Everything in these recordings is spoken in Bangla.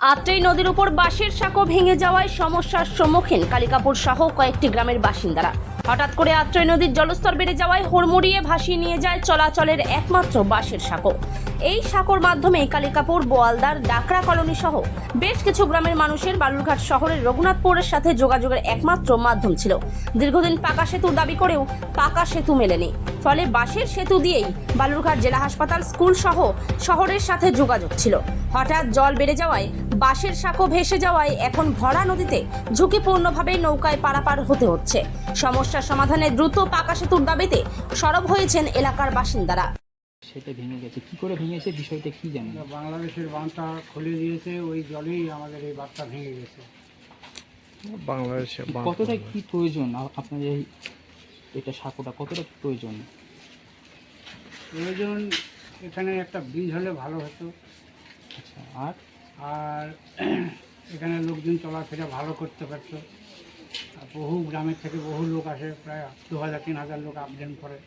আত্রেই নদীর উপর বাঁশের সাঁকো ভেঙে যাওয়ায় সমস্যার সম্মুখীন কালিকাপুর সহ কয়েকটি গ্রামের বাসিন্দারা। হঠাৎ করে আত্রেয় নদীর জলস্তর বেড়ে যাওয়ায় হুড়মুড়িয়ে ভাসিয়ে নিয়ে যায় চলাচলের একমাত্র বাঁশের সাঁকো। এই সাঁকোর মাধ্যমে কালিকাপুর, বোয়ালদার, ডাকরা কলোনি সহ বেশ কিছু গ্রামের মানুষের বালুরঘাট শহরের রঘুনাথপুরের সাথে যোগাযোগের একমাত্র মাধ্যম ছিল। দীর্ঘদিন পাকা সেতুর দাবি করেও পাকা সেতু মেলেনি। ফলে বাঁশের সেতু দিয়েই বালুরঘাট জেলা হাসপাতাল, স্কুল সহ শহরের সাথে যোগাযোগ ছিল। হঠাৎ জল বেড়ে যাওয়ায় বাঁশের সাঁকো ভেসে যাওয়ায় এখন ভরা নদীতে ঝুঁকিপূর্ণভাবে নৌকায় পারাপার হতে হচ্ছে। সমস্যার সমাধানে দ্রুত পাকা সেতুর দাবিতে সরব হয়েছেন এলাকার বাসিন্দারা। সেটা ভেঙে গেছে। কি করে ভেঙেছে? বিষয়টা কি জানেন? বাংলাদেশের বাঁধটা খুলে দিয়েছে ওই জলেই আমাদের এই বাঁধটা ভেঙে গেছে। বাংলাদেশে কতটা কি প্রয়োজন? আপনাদের এই এটা সাঁকোটা কতটা প্রয়োজন? প্রয়োজন এখানে একটা ব্রিজ হলে ভালো হতো। আচ্ছা আর? আর এখানে লোকজন চলাফেরা ভালো করতে পারতো। আর বহু গ্রামের থেকে বহু লোক আসে প্রায় দু হাজার তিন হাজার লোক আপডেন করে।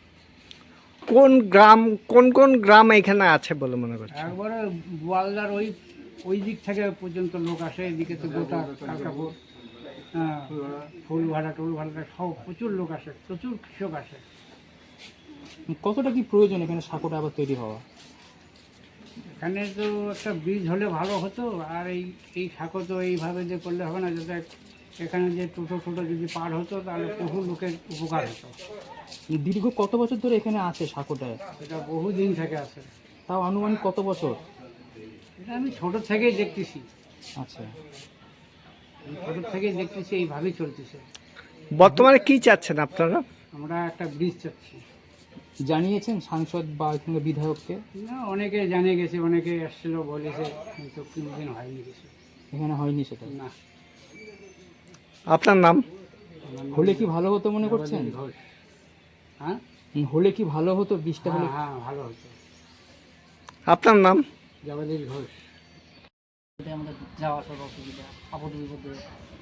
কোন গ্রাম কোন কোন গ্রাম এখানে আছে বলে মনে করছেন? একবারে গোয়ালদার ওই ওই দিক থেকে পর্যন্ত লোক আসে এদিকে তো গোটা কালকাপুর হ্যাঁ ফুল ভাড়া টুল ভাড়া সব প্রচুর লোক আসে প্রচুর কৃষক আসে। কতটা কি প্রয়োজন এখানে সাঁকোটা আবার তৈরি হওয়া? এখানে তো একটা ব্রিজ হলে ভালো হতো আর এই এই সাঁকো তো এইভাবে যে করলে হবে না যাতে এখানে যে টোটো টোটো যদি পার হতো তাহলে বহু লোকের উপকার হতো। দীর্ঘ কত বছর ধরে এখানে আছে সাঁকোটায় এটা বহু দিন থেকে আছে। তাও আনুমানিক কত বছর? এটা আমি ছোট থেকেই দেখতেছি। আচ্ছা। আমি ছোট থেকেই দেখতেছি এইভাবেই চলতেছে। বর্তমানে কি চাচ্ছেন আপনারা? আমরা একটা ব্রিজ চাচ্ছি। জানিয়েছেন সাংসদ বা এখানে বিধায়ককে? না অনেকে জানে গেছে অনেকে এসছিল বলেছে কিন্তু কোনোদিন হয়নি কিছু। এখানে হয়নি সেটা? না। আপনার নাম? হলে কি ভালো হতো মনে করছেন? হ্যাঁ? হলে কি ভালো হতো বৃষ্টি হলে? হ্যাঁ হ্যাঁ ভালো হতো। আপনার নাম? জগদীশ ঘোষ। আমাদের যাওয়া আসার অসুবিধা আপদ বিপদে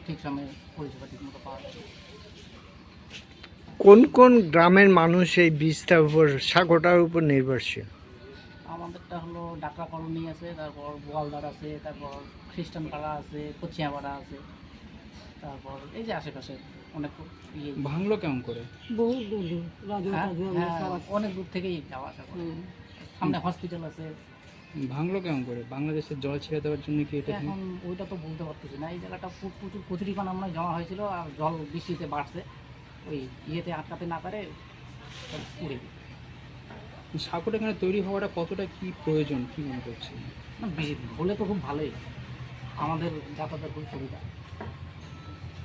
ঠিক সময়ে পরিষেবা ঠিক মতো পাওয়া যায়। কোন কোন গ্রামের মানুষ এই বীজটার উপর সাগরটার উপর নির্ভরশীল? আমাদেরটা হলো ডাকা কলোনি আছে তারপর গোয়ালদার আছে তারপর খ্রিস্টান পাড়া আছে কচিয়াপাড়া আছে। তারপর এই যে আশেপাশে অনেক ইয়ে। ভাঙলো কেমন করে? হ্যাঁ, হ্যাঁ, অনেক দূর থেকেই যাওয়া আসা করে। সামনে হসপিটাল আছে। ভাঙলো কেমন করে? বাংলাদেশের জল ছেড়ে দেওয়ার জন্য কি এটা এখন ওইটা তো বলতে পারতেছি না। এই জায়গাটা পু- প্রচুর কচুরিপানা আমরা জমা হয়েছিল আর জল বৃষ্টিতে বাড়ছে। ওই ইয়েতে আটকাতে না পারে সব উড়ে গেছে। সাঁকোটা এখানে তৈরি হওয়াটা কতটা কি প্রয়োজন কি মনে করছেন? না বে- হলে তো খুব ভালোই। আমাদের যাতায়াতের খুব সুবিধা।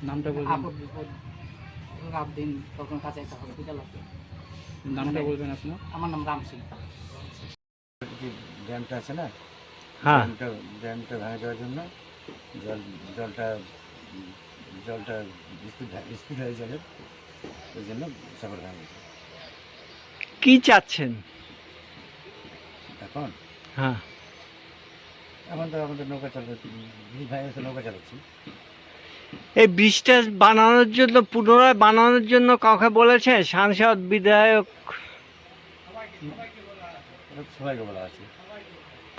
নামটা বলবেন। আপদ বিপদ রাত দিন তখন কাছে একটা হসপিটাল আছে? নামটা বলবেন আপনার আমার নাম রাম সিং। যে ড্যামটা আছে না? হ্যাঁ। ড্যামটা ড্যামটা ভেঙে যাওয়ার জন্য জল জলটা জলটা স্পিড স্পিড হয়ে যাবে ওই জন্য সাগর ভেঙে গেছে। কি চাচ্ছেন? এখন? হ্যাঁ। এখন তো আমাদের নৌকা চালাচ্ছি ভাই গেছে নৌকা চালাচ্ছি। এই বীজটা বানানোর জন্য পুনরায় বানানোর জন্য কাউকে বলেছে? সাংসদ বিধায়ক?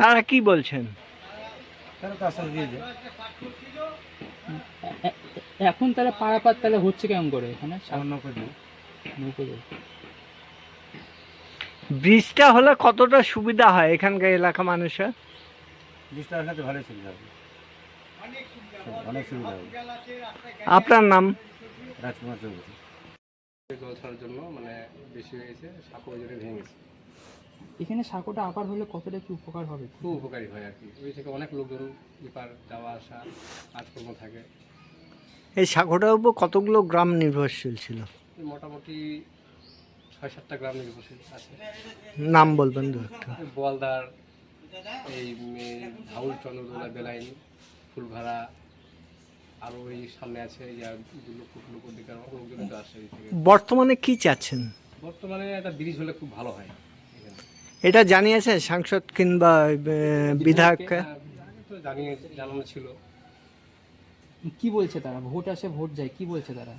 তারা কি বলছেন? এখন তাহলে পারাপার তাহলে হচ্ছে কেমন করে এখানে? বীজটা হলে কতটা সুবিধা হয় এখানকার এলাকা মানুষের? ব্রিজটা তো ভালোই সুবিধা হবে। অনেক সুবিধা হবে। আপনার নাম? রাজকুমার চৌধুরী। জল ছাড়ার জন্য মানে বেশি হয়ে গেছে সাঁকো ওই ভেঙে গেছে। এখানে সাঁকোটা আবার হলে কতটা কি উপকার হবে? খুব উপকারী হয় আর কি। ওই থেকে অনেক লোকজন এপার যাওয়া আসা কাজকর্ম থাকে। এই সাগরটার উপর কতগুলো গ্রাম নির্ভরশীল ছিল? মোটামুটি ছয় সাতটা গ্রাম নির্ভরশীল আছে। নাম বলবেন দু একটা। এই ধাউল চন্দ্রদোলা বেলাইন। ফুলভাড়া আরও এই সামনে আছে দুলো কুটলো দিকার লোকজন তো আসে বর্তমানে কি চাচ্ছেন? বর্তমানে একটা ব্রিজ হলে খুব ভালো হয়। এটা জানিয়েছে সাংসদ কিংবা বিধায়ক? হ্যাঁ, তো জানিয়ে জানানো ছিল। কি বলছে তারা? ভোট আসে ভোট যায় কি বলছে তারা?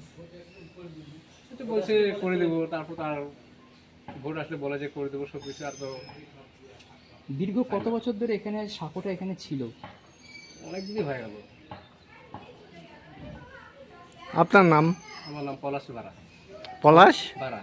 বলছে করে দেবো তারপর তার ভোট আসলে বলে যে করে দেবো সব কিছু আর তো দীর্ঘ কত বছর ধরে এখানে সাঁকোটা এখানে ছিল? হয়ে গেল। আপনার নাম? আমার নাম পলাশ বারা। পলাশ? বারা।